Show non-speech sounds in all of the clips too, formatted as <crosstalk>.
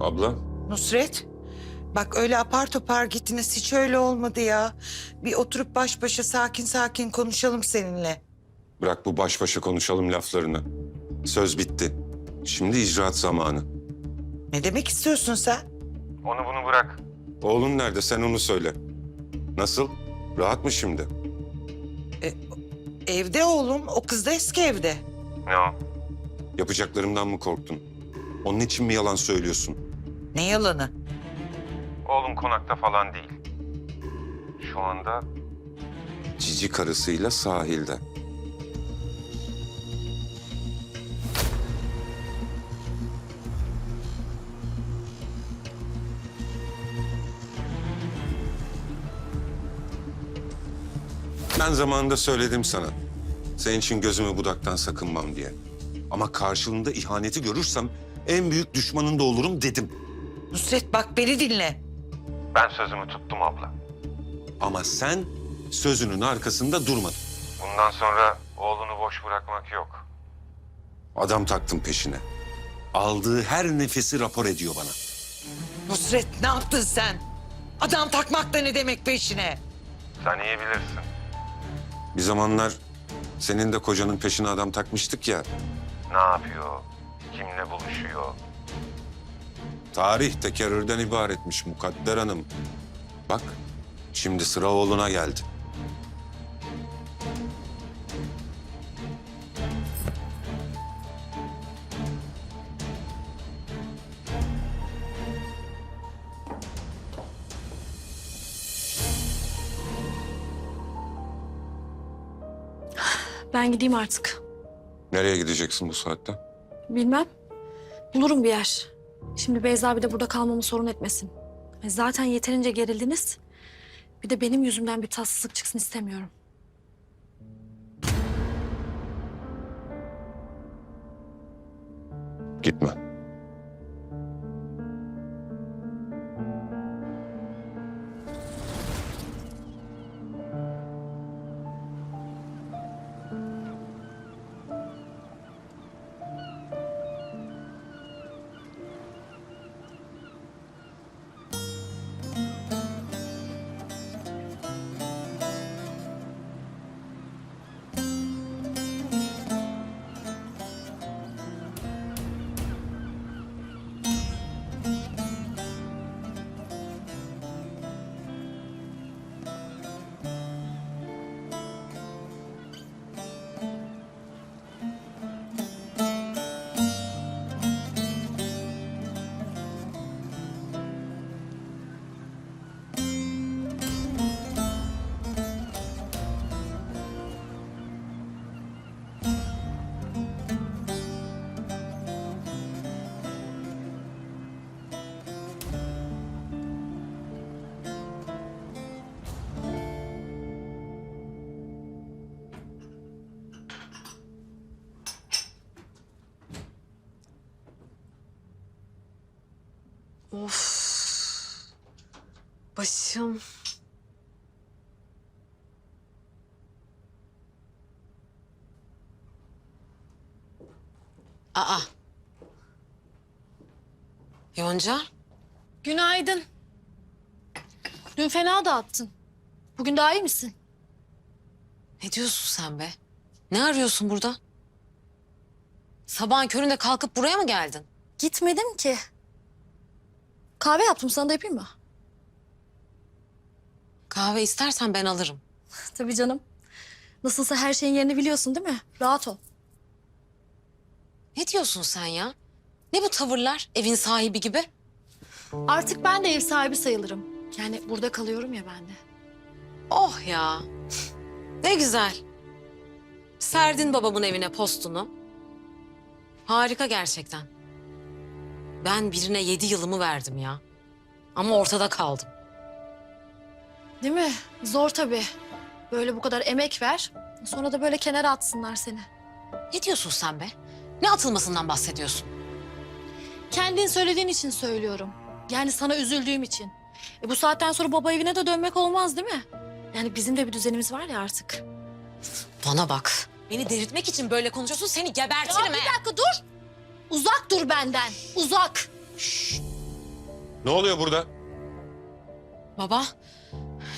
Abla, Nusret, bak öyle apar topar gittiniz. Hiç öyle olmadı ya. Bir oturup baş başa sakin sakin konuşalım seninle. bırak bu baş başa konuşalım laflarını. Söz bitti. Şimdi icraat zamanı. Ne demek istiyorsun sen? Onu bunu bırak. Oğlun nerede? Sen onu söyle. Nasıl? Rahat mı şimdi? Evde oğlum. O kız da eski evde. Ne o? Yapacaklarımdan mı korktun? Onun için mi yalan söylüyorsun? Ne yalanı? Oğlum konakta falan değil. Şu anda... Cici karısıyla sahilde. Ben zamanında söyledim sana. Senin için gözümü budaktan sakınmam diye. Ama karşılığında ihaneti görürsem en büyük düşmanın da olurum dedim. Nusret bak beni dinle. Ben sözümü tuttum abla. Ama sen sözünün arkasında durmadın. Bundan sonra oğlunu boş bırakmak yok. Adam taktım peşine. Aldığı her nefesi rapor ediyor bana. Nusret ne yaptın sen? Adam takmak da ne demek peşine? Sen iyi bilirsin. Bir zamanlar senin de kocanın peşine adam takmıştık ya. Ne yapıyor? Kimle buluşuyor? Tarih tekerrürden ibaretmiş Mukadder Hanım. Bak, şimdi sıra oğluna geldi. Ben gideyim artık. Nereye gideceksin bu saatte? Bilmem. Bulurum bir yer. Şimdi Beyza bir de burada kalmamı sorun etmesin. E, Zaten yeterince gerildiniz. Bir de benim yüzümden bir tatsızlık çıksın istemiyorum. Of. Başım. Aa. Yonca, Günaydın. Dün fena dağıttın. Bugün daha iyi misin? ne diyorsun sen be? Ne arıyorsun burada? Sabahın köründe kalkıp buraya mı geldin? Gitmedim ki. Kahve yaptım sana da yapayım mı? Kahve istersen ben alırım. <laughs> Tabii canım. Nasılsa her şeyin yerini biliyorsun değil mi? Rahat ol. Ne diyorsun sen ya? Ne bu tavırlar evin sahibi gibi? Artık ben de ev sahibi sayılırım. Yani burada kalıyorum ya ben de. Oh ya. Ne güzel. Serdin babamın evine postunu. Harika gerçekten. Ben birine yedi yılımı verdim ya. Ama ortada kaldım. Değil mi? Zor tabii. Böyle bu kadar emek ver. Sonra da böyle kenara atsınlar seni. Ne diyorsun sen be? Ne atılmasından bahsediyorsun? Kendin söylediğin için söylüyorum. Yani sana üzüldüğüm için. E bu saatten sonra baba evine de dönmek olmaz değil mi? Yani bizim de bir düzenimiz var ya artık. Bana bak. Beni delirtmek için böyle konuşuyorsun seni gebertirim Ya bir he. dakika dur. Uzak dur benden. Uzak. Ne oluyor burada? Baba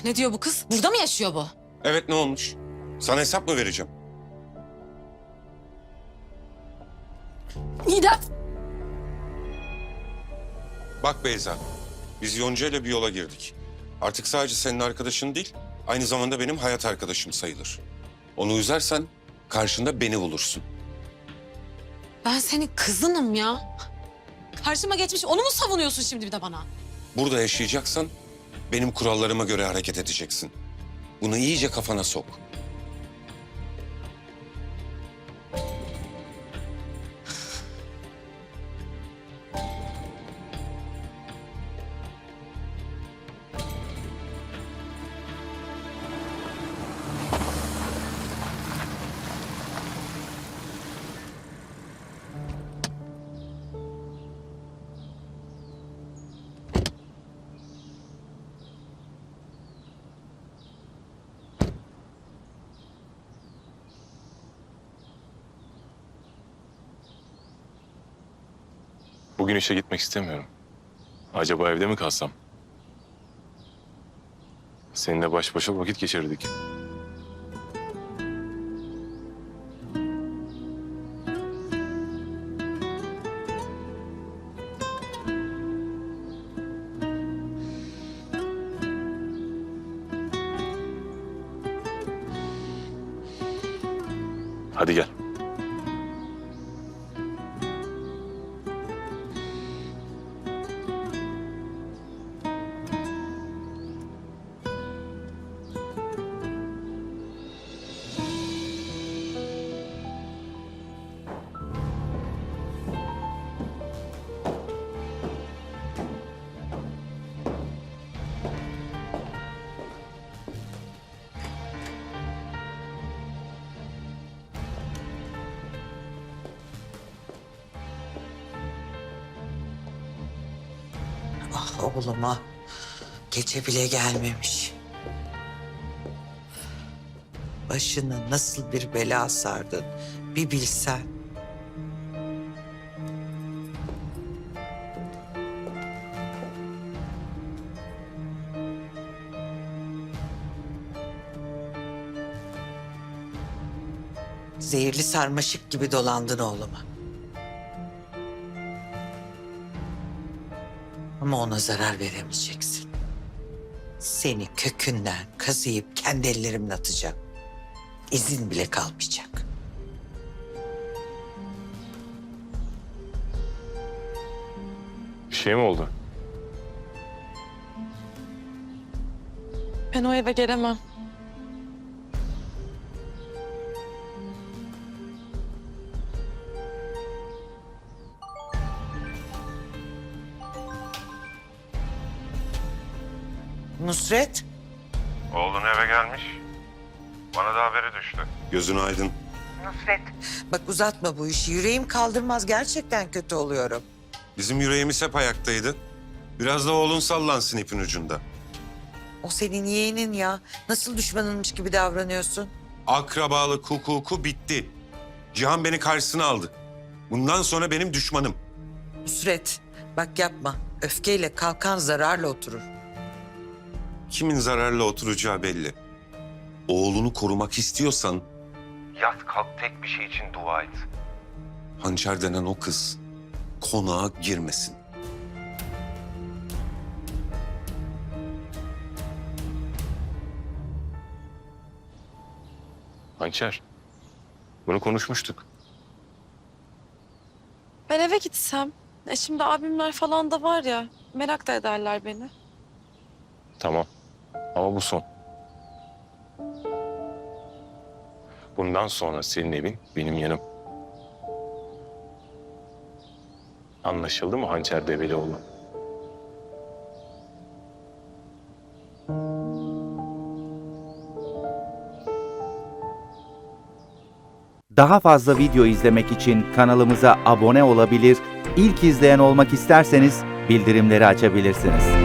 ne diyor bu kız? Burada mı yaşıyor bu? Evet ne olmuş? Sana hesap mı vereceğim? Nidem. Bak Beyza, biz Yonca ile bir yola girdik. Artık sadece senin arkadaşın değil, aynı zamanda benim hayat arkadaşım sayılır. Onu üzersen karşında beni bulursun. Ben senin kızınım ya. Karşıma geçmiş onu mu savunuyorsun şimdi bir de bana? Burada yaşayacaksan benim kurallarıma göre hareket edeceksin. Bunu iyice kafana sok. Bugün işe gitmek istemiyorum. Acaba evde mi kalsam? Seninle baş başa vakit geçirdik. Hadi gel. Oğluma gece bile gelmemiş. Başını nasıl bir bela sardın bir bilsen. Zehirli sarmaşık gibi dolandın oğluma. Ama ona zarar veremeyeceksin. Seni kökünden kazıyıp kendi ellerimle atacağım. İzin bile kalmayacak. Bir şey mi oldu? Ben o eve gelemem. Nusret, Oğlun eve gelmiş. Bana da haberi düştü. Gözün aydın. bak uzatma bu işi. Yüreğim kaldırmaz. Gerçekten kötü oluyorum. Bizim yüreğimiz hep ayaktaydı. Biraz da oğlun sallansın ipin ucunda. O senin yeğenin ya. Nasıl düşmanınmış gibi davranıyorsun? Akrabalık hukuku bitti. Cihan beni karşısına aldı. Bundan sonra benim düşmanım. Nusret, bak yapma. Öfkeyle kalkan zararla oturur. Kimin zararla oturacağı belli. Oğlunu korumak istiyorsan... Yat kalk tek bir şey için dua et. Hançer denen o kız konağa girmesin. Hançer. Bunu konuşmuştuk. Ben eve gitsem. E şimdi abimler falan da var ya. Merak da ederler beni. Tamam. Ama bu son. Bundan sonra senin evin benim yanım. Anlaşıldı mı Hançer Develioğlu? Daha fazla video izlemek için kanalımıza abone olabilir, ilk izleyen olmak isterseniz bildirimleri açabilirsiniz.